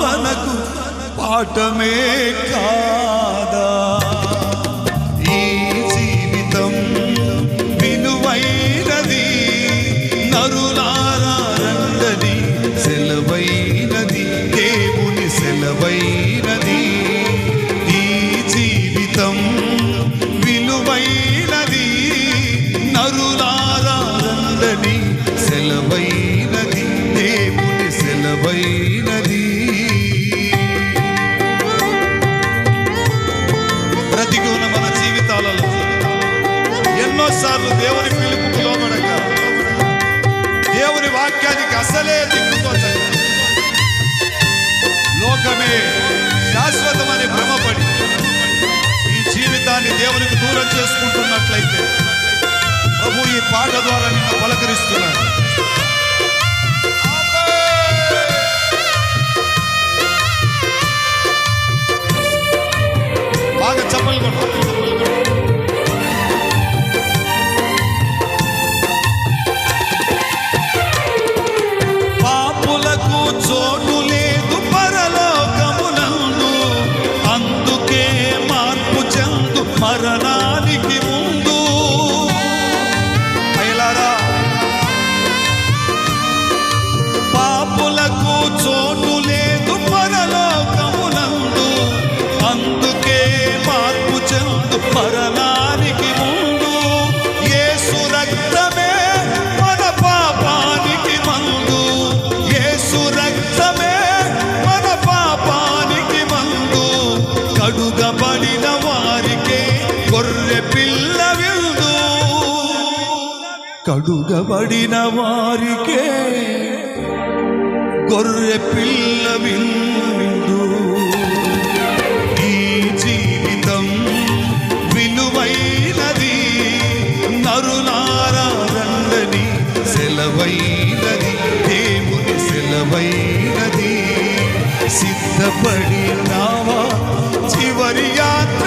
మనకు పాఠమే కాదా? ఈ జీవితం విలువైనది నరులా ఎన్నోసార్లు దేవుని పిలుపుకు లోబడక. దేవుని వాక్యానికి అసలే దిక్కుతోచక లోకమే శాశ్వతమని భ్రమపడి ఈ జీవితాన్ని దేవునికి దూరం చేసుకుంటున్నట్లయితే ప్రభు ఈ పాట ద్వారా నిన్ను పలకరిస్తున్నాడు. చోటు లేదు పరలోకమునందు అందుకే మార్పు చెందు మరణాలు గొర్రె పిల్ల విందు కడుగబడిన వారికే గొర్రె పిల్ల విందు ఈ జీవితం విలువైనది నరులారా సెలవైనది దేవుని సెలవైనది. సిద్ధపడినావా చివరి యాత్ర